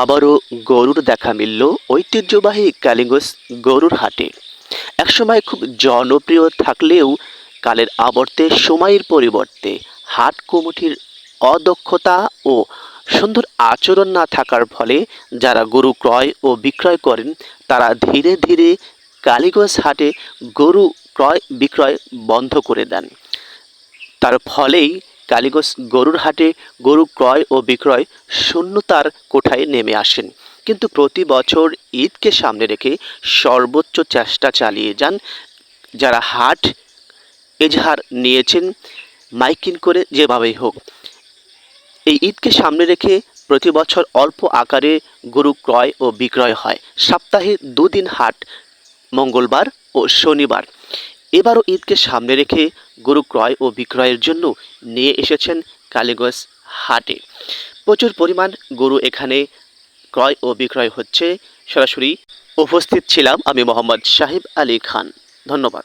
আবারও গরুর দেখা মিলল ঐতিহ্যবাহী কালিঙ্গস গরুর হাটে। একসময় খুব জনপ্রিয় থাকলেও কালের আবর্তে সময়ের পরিবর্তে হাট কমিটির অদক্ষতা ও সুন্দর আচরণ না থাকার ফলে যারা গরু ক্রয় ও বিক্রয় করেন, তারা ধীরে ধীরে কালীগঞ্জ হাটে গরু ক্রয় বিক্রয় বন্ধ করে দেন। তার ফলেই কালীগঞ্জ গরুর হাটে গরু ক্রয় ও বিক্রয় শূন্যতার কোঠায় নেমে আসেন। কিন্তু প্রতি বছর ঈদকে সামনে রেখে সর্বোচ্চ চেষ্টা চালিয়ে যান যারা হাট এজাহার নিয়েছেন, মাইকিং করে যেভাবেই হোক। এই ঈদকে সামনে রেখে প্রতি বছর অল্প আকারে গরু ক্রয় ও বিক্রয় হয়। সপ্তাহে দুদিন হাট মঙ্গলবার ও শনিবার। এবারও ঈদকে সামনে রেখে গরু ক্রয় ও বিক্রয়ের জন্য নিয়ে এসেছেন কালীগঞ্জ হাটে। প্রচুর পরিমাণ গরু এখানে ক্রয় ও বিক্রয় হচ্ছে। সরাসরি উপস্থিত ছিলাম আমি মোহাম্মদ সাহেব আলী খান। ধন্যবাদ।